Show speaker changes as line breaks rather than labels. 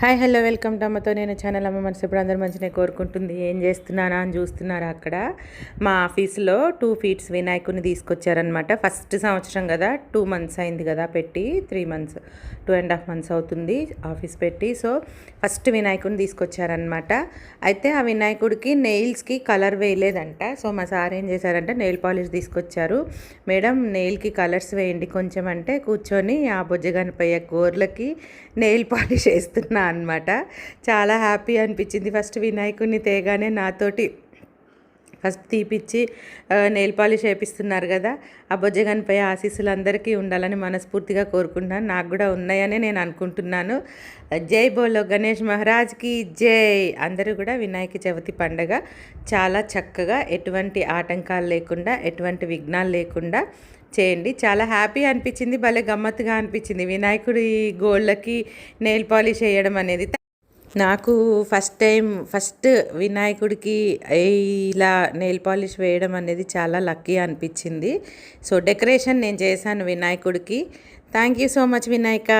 Hi hello welcome to అమ్మతో నేను channel అమ్మ మనసు. ఇప్పుడు అందరూ మంచిగా కోరుకుంటుంది. ఏం చేస్తున్నానా అని చూస్తున్నారా అక్కడ? మా ఆఫీస్లో టూ ఫీట్స్ వినాయకుని తీసుకొచ్చారనమాట ఫస్ట్ సంవత్సరం కదా టూ మంత్స్ అయింది కదా పెట్టి three months two and half months అవుతుంది ఆఫీస్ పెట్టి. సో ఫస్ట్ వినాయకుని తీసుకొచ్చారనమాట అయితే ఆ వినాయకుడికి నెయిల్స్కి కలర్ వేయలేదంట. సో మా సార్ ఏం చేశారంటే నెయిల్ పాలిష్ తీసుకొచ్చారు. మేడం నెయిల్కి కలర్స్ వేయండి కొంచెం అంటే కూర్చొని ఆ బొజ్జగానిపోయే గోర్లకి నెయిల్ పాలిష్ వేస్తున్నారు అనమాట చాలా హ్యాపీ అనిపించింది. ఫస్ట్ వినాయకుడిని తేగానే నాతోటి ఫస్ట్ తీపిచ్చి నెయిల్ పాలిష్ వేపిస్తున్నారు కదా ఆ బొజ్జగనిపై ఆశీస్సులు అందరికీ ఉండాలని మనస్ఫూర్తిగా కోరుకుంటున్నాను. నాకు కూడా ఉన్నాయని నేను అనుకుంటున్నాను. జై బోలో గణేష్ మహారాజ్కి జై! అందరూ కూడా వినాయక చవితి పండగ చాలా చక్కగా ఎటువంటి ఆటంకాలు లేకుండా ఎటువంటి విఘ్నాలు లేకుండా చేయండి. చాలా హ్యాపీ అనిపించింది భలే గమ్మత్తుగా అనిపించింది. వినాయకుడి గోళ్ళకి నెయిల్ పాలిష్ వేయడం అనేది. నాకు ఫస్ట్ టైం ఫస్ట్ వినాయకుడికి ఇలా నెయిల్ పాలిష్ వేయడం అనేది చాలా లక్కీ అనిపించింది. సో డెకరేషన్ నేను చేశాను వినాయకుడికి. Thank you so much Vinayaka.